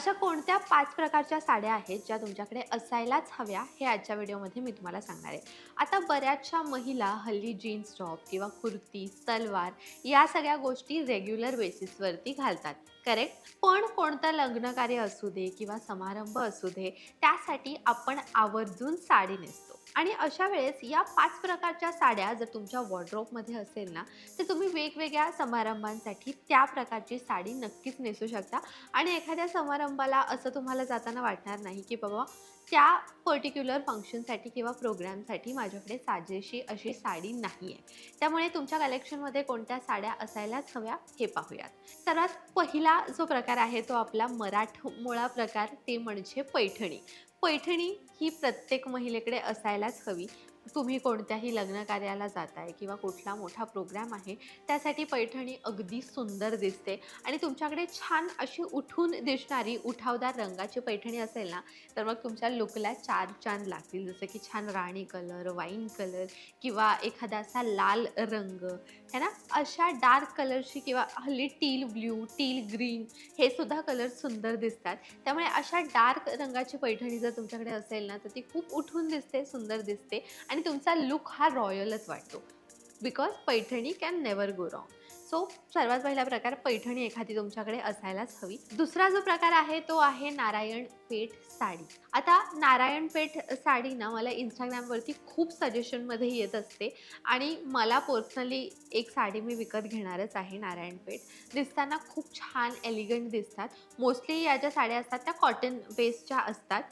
अशा कोणत्या पाच प्रकारच्या साड्या आहेत ज्या तुमच्याकडे असायलाच हव्या हे आजच्या व्हिडिओमध्ये मी तुम्हाला सांगणार आहे. आता बऱ्याचशा महिला हल्ली जीन्स टॉप किंवा कुर्ती सलवार या सगळ्या गोष्टी रेग्युलर बेसिसवरती घालतात. करेक्ट पण कोणतं लग्नकार्य असू दे किंवा समारंभ असू दे त्यासाठी आपण आवर्जून साडी नेसतो. आणि अशा वेळेस या पाच प्रकारच्या साड्या जर तुमच्या वॉर्ड्रोपमध्ये असेल ना तर तुम्ही वेगवेगळ्या समारंभांसाठी त्या प्रकारची साडी नक्कीच नेसू शकता. आणि एखाद्या समारंभाला असं तुम्हाला जाताना वाटणार नाही की बाबा त्या पर्टिक्युलर फंक्शनसाठी किंवा प्रोग्रामसाठी माझ्याकडे साजेशी अशी साडी नाही आहे त्यामुळे तुमच्या कलेक्शनमध्ये कोणत्या साड्या असायलाच हव्या हे पाहूयात. सर्वात पहिला जो प्रकार आहे तो आपला मराठमोळा प्रकार ते म्हणजे पैठणी. पैठणी ही प्रत्येक महिलेकडे असायलाच हवी. तुम्ही कोणत्याही लग्न कार्याला जाताय किंवा कुठला मोठा प्रोग्राम आहे त्यासाठी पैठणी अगदी सुंदर दिसते. आणि तुमच्याकडे छान अशी उठून दिसणारी उठावदार रंगाची पैठणी असेल ना तर मग तुमच्या लुकला चार चांद लागतील. जसं की छान राणी कलर वाईन कलर किंवा एखादा असा लाल रंग है ना? अशा डार्क कलरची किंवा हल्ली टील ब्ल्यू टील ग्रीन हे सुद्धा कलर सुंदर दिसतात. त्यामुळे अशा डार्क रंगाची पैठणी जर तुमच्याकडे असेल ना तर ती खूप उठून दिसते सुंदर दिसते. आणि तुमचा लुक हा रॉयलच वाटतो. Because Paithani can never go wrong. So सर्वात पहिला प्रकार पैठणी एखादी तुमच्याकडे असायलाच हवी. दुसरा जो प्रकार आहे तो आहे नारायण पेठ साडी. आता नारायण पेठ साडी ना मला इंस्टाग्रामवरती खूप सजेशनमध्ये येत असते आणि मला पर्सनली एक साडी मी विकत घेणारच आहे नारायण पेठ. दिसताना खूप छान एलिगंट दिसतात. मोस्टली या ज्या साड्या असतात त्या कॉटन बेसच्या असतात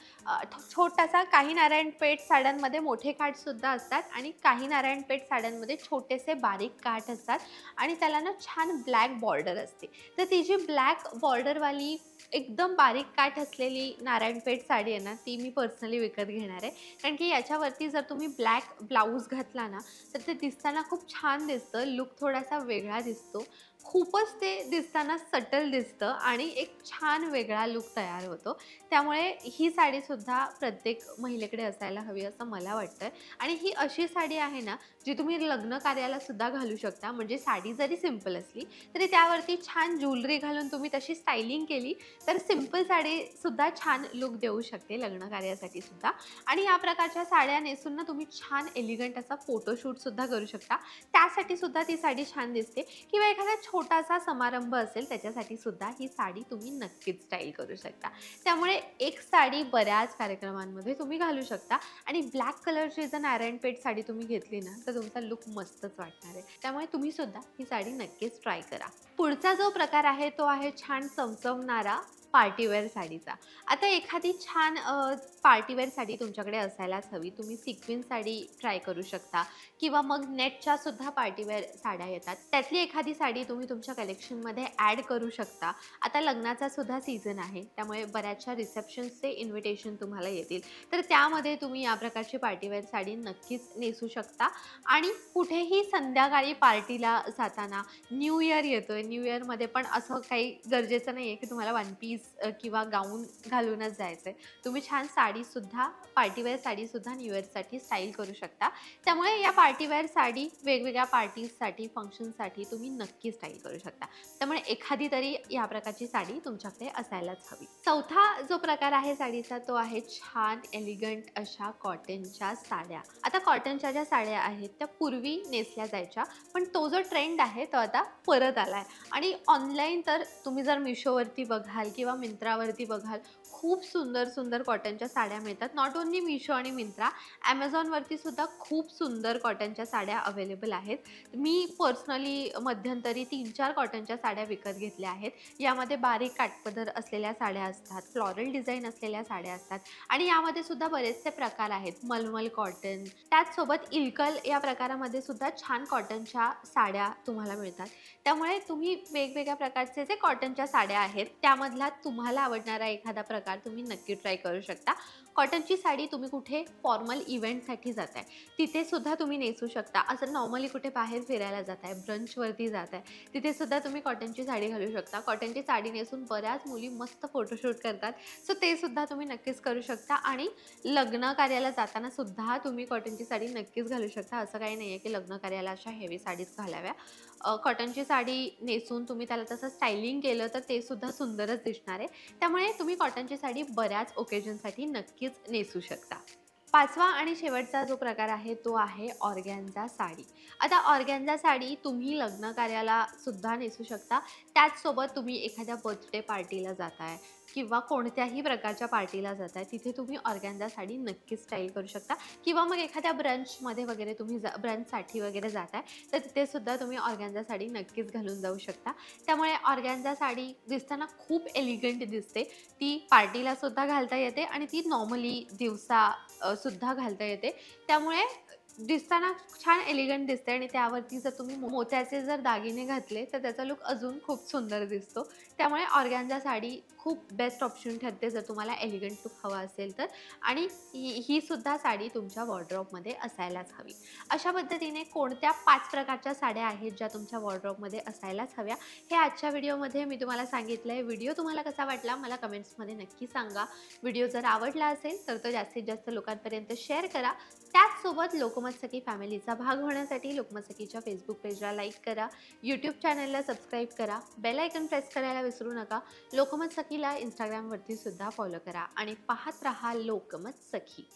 छोटासा काही नारायण पेठ साड्यांमध्ये मोठे काठसुद्धा असतात आणि काही नारायण पेठ साड्यांमध्ये छोटेसे बारीक काठ असतात आणि त्याला ना छान ब्लॅक बॉर्डर असते. तर ती जी ब्लॅक बॉर्डरवाली एकदम बारीक काठ असलेली नारायणपेठ साडी आहे ना ती मी पर्सनली विकत घेणार आहे. कारण की याच्यावरती जर तुम्ही ब्लॅक ब्लाऊज घातला ना तर ते दिसताना खूप छान दिसतं लुक थोडासा वेगळा दिसतो. खूपच ते दिसताना सटल दिसतं आणि एक छान वेगळा लुक तयार होतो. त्यामुळे ही साडीसुद्धा प्रत्येक महिलेकडे असायला हवी असं मला वाटतं आणि ही अशी साडी आहे ना जी तुम्ही लग्न कार्याला सुद्धा घालू शकता. म्हणजे साडी जरी सिंपल असली तरी त्यावरती छान ज्वेलरी घालून तुम्ही तशी स्टायलिंग केली तर सिंपल साडीसुद्धा छान लुक देऊ शकते लग्न कार्यासाठी सुद्धा. आणि या प्रकारच्या साड्या नेसून ना तुम्ही छान एलिगंट असा फोटोशूटसुद्धा करू शकता. त्यासाठी सुद्धा ती साडी छान दिसते. किंवा एखाद्या छोटासा समारंभ असेल त्याच्यासाठी सुद्धा ही साडी तुम्ही नक्कीच स्टाईल करू शकता. त्यामुळे एक साडी बऱ्याच कार्यक्रमांमध्ये तुम्ही घालू शकता. आणि ब्लॅक कलरची जर नारायणपेठ साडी तुम्ही घेतली ना तर तुमचा लुक मस्तच वाटणार आहे. त्यामुळे तुम्ही सुद्धा ही साडी नक्कीच ट्राय करा. पुढचा जो प्रकार आहे तो आहे छान चमचमणारा पार्टीवेअर साडीचा. आता एखादी छान पार्टीवेअर साडी तुमच्याकडे असायलाच हवी. तुम्ही सिक्विन साडी ट्राय करू शकता. किंवा मग नेटच्या सुद्धा पार्टीवेअर साड्या येतात. त्यातली एखादी साडी तुम्ही तुमच्या कलेक्शनमध्ये ॲड करू शकता. आता लग्नाचा सुद्धा सीझन आहे. त्यामुळे बऱ्याचशा रिसेप्शन्सचे इन्व्हिटेशन तुम्हाला येतील. तर त्यामध्ये तुम्ही या प्रकारची पार्टीवेअर साडी नक्कीच नेसू शकता. आणि कुठेही संध्याकाळी पार्टीला जाताना न्यू इयर येतो आहे न्यू इयरमध्ये पण असं काही गरजेचं नाही आहे की तुम्हाला वन पीस किंवा गाऊन घालूनच जायचं आहे तुम्ही छान साडीसुद्धा पार्टीवेअर साडीसुद्धा न्यू इयरसाठी स्टाईल करू शकता. त्यामुळे या पार्टीवेअर साडी वेगवेगळ्या पार्टीजसाठी फंक्शनसाठी तुम्ही नक्की स्टाईल करू शकता. त्यामुळे एखादी तरी या प्रकारची साडी तुमच्याकडे असायलाच हवी. चौथा जो प्रकार आहे साडीचा तो आहे छान एलिगंट अशा कॉटनच्या साड्या. आता कॉटनच्या ज्या साड्या आहेत त्या पूर्वी नेसल्या जायच्या पण तो जो ट्रेंड आहे तो आता परत आला आहे आणि ऑनलाईन तर तुम्ही जर मिशोवरती बघाल किंवा मिंत्रावरती बघाल खूप सुंदर सुंदर कॉटनच्या साड्या मिळतात. नॉट ओन्ली मिशो आणि मिंत्रा ॲमेझॉनवरती सुद्धा खूप सुंदर कॉटनच्या साड्या अवेलेबल आहेत. मी पर्सनली मध्यंतरी तीन चार कॉटनच्या साड्या विकत घेतल्या आहेत. यामध्ये बारीक काटपदर असलेल्या साड्या असतात फ्लॉरल डिझाईन असलेल्या साड्या असतात आणि यामध्ये सुद्धा बरेचसे प्रकार आहेत. मलमल कॉटन त्याचसोबत इलकल या प्रकारामध्ये सुद्धा छान कॉटनच्या साड्या तुम्हाला मिळतात. त्यामुळे तुम्ही वेगवेगळ्या प्रकारचे जे कॉटनच्या साड्या आहेत त्यामधला तुम्हाला आवडणारा एखादा प्रकार तुम्ही नक्की ट्राय करू शकता. कॉटनची साडी तुम्ही कुठे फॉर्मल इव्हेंटसाठी जात तिथे सुद्धा तुम्ही नेसू शकता. असं नॉर्मली कुठे बाहेर फिरायला जात आहे ब्रंचवरती जात आहे तिथे सुद्धा तुम्ही कॉटनची साडी घालू शकता. कॉटनची साडी नेसून बऱ्याच मुली मस्त फोटोशूट करतात. सो ते सुद्धा तुम्ही नक्कीच करू शकता. आणि लग्न कार्याला जाताना सुद्धा तुम्ही कॉटनची साडी नक्कीच घालू शकता. असं काही नाही आहे की लग्न कार्याला अशा हेवी साडीज घालाव्या. कॉटनची साडी नेसून तुम्ही त्याला तसं स्टायलिंग केलं तर ते सुद्धा सुंदरच दिसणार आहे. त्यामुळे तुम्ही कॉटनची साडी बऱ्याच ओकेजनसाठी नक्कीच नेसू शकता. पाचवा आणि शेवटचा जो प्रकार आहे तो आहे ऑर्गॅन्झा साडी. आता ऑर्गॅन्झा साडी तुम्ही लग्न कार्याला सुद्धा नेसू शकता. त्याचसोबत तुम्ही एखाद्या बर्थडे पार्टीला जाताय किंवा कोणत्याही प्रकारच्या पार्टीला जात आहे तिथे तुम्ही ऑर्गॅन्झा साडी नक्कीच स्टाईल करू शकता. किंवा मग एखाद्या ब्रंचमध्ये वगैरे तुम्ही जा ब्रंचसाठी वगैरे जात आहे तर तिथेसुद्धा तुम्ही ऑर्गॅन्झा साडी नक्कीच घालून जाऊ शकता. त्यामुळे ऑर्गॅन्झा साडी दिसताना खूप एलिगंट दिसते. ती पार्टीला सुद्धा घालता येते आणि ती नॉर्मली दिवसा सुद्धा घालता येते. त्यामुळे दिसताना छान एलिगंट दिसते आणि त्यावरती जर तुम्ही मोत्याचे जर दागिने घातले तर त्याचा लुक अजून खूप सुंदर दिसतो. त्यामुळे ऑर्गॅन्झा साडी खूप बेस्ट ऑप्शन ठरते जर तुम्हाला एलिगंट लुक हवा असेल तर. आणि ही ही सुद्धा साडी तुमच्या वॉर्ड्रॉपमध्ये असायलाच हवी. अशा पद्धतीने कोणत्या पाच प्रकारच्या साड्या आहेत ज्या तुमच्या वॉर्ड्रॉपमध्ये असायलाच हव्या हे आजच्या व्हिडिओमध्ये मी तुम्हाला सांगितलं आहे व्हिडिओ तुम्हाला कसा वाटला मला कमेंट्समध्ये नक्की सांगा. व्हिडिओ जर आवडला असेल तर तो जास्तीत जास्त लोकांपर्यंत शेअर करा. त्याचसोबत लोकमत सखी फॅमिलीचा भाग होण्यासाठी लोकमत सखीच्या फेसबुक पेजला लाईक करा. यूट्यूब चॅनलला सबस्क्राईब करा. बेल आयकन प्रेस करायला विसरू नका. लोकमत सखीला इंस्टाग्रामवरती सुद्धा फॉलो करा. आणि पाहत राहा लोकमत सखी